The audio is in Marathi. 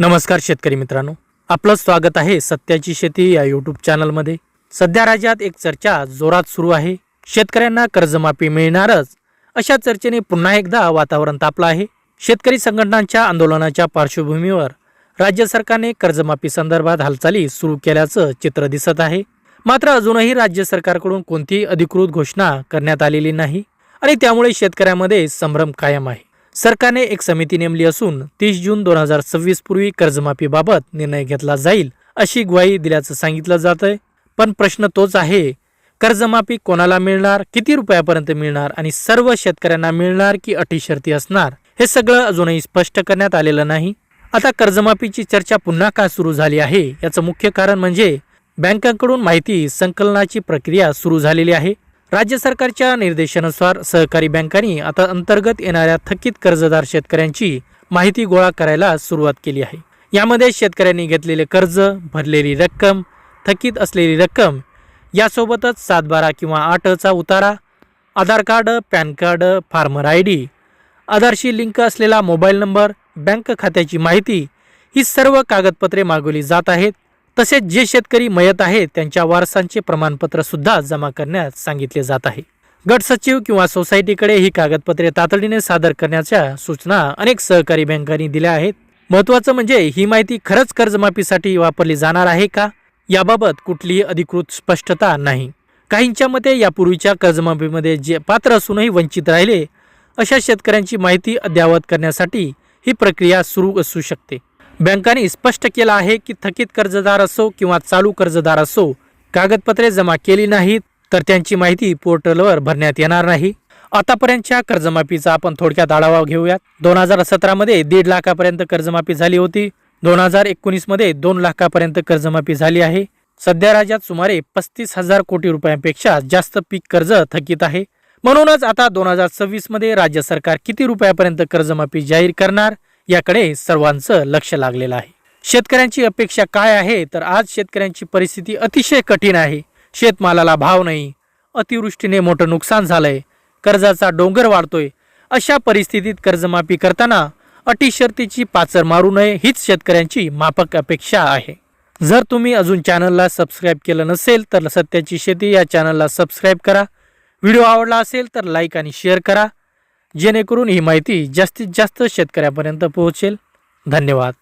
नमस्कार शेतकरी मित्रांनो. आपलं स्वागत आहे सत्याची शेती या यूट्यूब चॅनलमध्ये सध्या राज्यात एक चर्चा जोरात सुरू आहे. शेतकऱ्यांना कर्जमाफी मिळणारच अशा चर्चेने पुन्हा एकदा वातावरण तापलं आहे. शेतकरी संघटनांच्या आंदोलनाच्या पार्श्वभूमीवर राज्य सरकारने कर्जमाफी संदर्भात हालचाली सुरू केल्याचं चित्र दिसत आहे. मात्र अजूनही राज्य सरकारकडून कोणतीही अधिकृत घोषणा करण्यात आलेली नाही आणि त्यामुळे शेतकऱ्यांमध्ये संभ्रम कायम आहे. सरकारने एक समिती नेमली असून तीस जून दोन हजार सव्वीस पूर्वी कर्जमाफीबाबत निर्णय घेतला जाईल अशी ग्वाही दिल्याचं सांगितलं जात आहे पण प्रश्न तोच आहे कर्जमाफी कोणाला मिळणार किती रुपयापर्यंत मिळणार आणि सर्व शेतकऱ्यांना मिळणार की अटी शर्ती असणार हे सगळं अजूनही स्पष्ट करण्यात आलेलं नाही. आता कर्जमाफीची चर्चा पुन्हा का सुरू झाली आहे? याचं मुख्य कारण म्हणजे बँकांकडून माहिती संकलनाची प्रक्रिया सुरू झालेली आहे. राज्य सरकारच्या निर्देशानुसार सहकारी बँकांनी आता अंतर्गत येणाऱ्या थकीत कर्जदार शेतकऱ्यांची माहिती गोळा करायला सुरुवात केली आहे. यामध्ये शेतकऱ्यांनी घेतलेले कर्ज भरलेली रक्कम थकीत असलेली रक्कम यासोबतच सात बारा किंवा आठचा उतारा Aadhaar card PAN card farmer I D आधारशी लिंक असलेला मोबाईल नंबर बँक खात्याची माहिती ही सर्व कागदपत्रे मागवली जात आहेत. तसेच जे शेतकरी मयत आहेत त्यांच्या वारसांचे प्रमाणपत्र सुद्धा जमा करण्यास सांगितले जात आहे. गट सचिव किंवा सोसायटीकडे ही कागदपत्रे तातडीने सादर करण्याच्या सूचना अनेक सहकारी बँकांनी दिल्या आहेत. महत्वाचं म्हणजे ही माहिती खरंच कर्जमाफीसाठी वापरली जाणार आहे का? याबाबत कुठलीही अधिकृत स्पष्टता नाही. काहींच्या मते यापूर्वीच्या कर्जमाफीमध्ये जे पात्र असूनही वंचित राहिले अशा शेतकऱ्यांची माहिती अद्ययावत करण्यासाठी ही प्रक्रिया सुरू असू शकते. बँकांनी स्पष्ट केलं आहे की थकीत कर्जदार असो किंवा चालू कर्जदार असो कागदपत्रे जमा केली नाहीत तर त्यांची माहिती पोर्टलवर भरण्यात येणार नाही. आतापर्यंतच्या कर्जमाफीचा आपण थोडक्यात आढावा घेऊयात. दोन हजार सतरामध्ये दीड लाखापर्यंत कर्जमाफी झाली होती. दोन हजार एकोणीसमध्ये दोन लाखापर्यंत कर्जमाफी झाली आहे. सध्या राज्यात सुमारे पस्तीस हजार कोटी रुपयांपेक्षा जास्त पीक कर्ज थकीत आहे. म्हणूनच आता दोन हजार सव्वीसमध्ये राज्य सरकार किती रुपयापर्यंत कर्जमाफी जाहीर करणार? याकडे सर्वांचं लक्ष लागलेलं आहे. शेतकऱ्यांची अपेक्षा काय आहे? तर आज शेतकऱ्यांची परिस्थिती अतिशय कठीण आहे. शेतमालाला भाव नाही. अतिवृष्टीने मोठं नुकसान झालंय. कर्जाचा डोंगर वाढतोय. अशा परिस्थितीत कर्जमाफी करताना अटी शर्तीची पाचर मारू नये हीच शेतकऱ्यांची माफक अपेक्षा आहे. जर तुम्ही अजून चॅनलला सबस्क्राईब केलं नसेल तर सत्याची शेती या चॅनलला सबस्क्राईब करा. व्हिडिओ आवडला असेल तर लाईक आणि शेअर करा. जेणेकरून ही माहिती जास्तीत जास्त शेतकऱ्यापर्यंत पोहोचेल. धन्यवाद.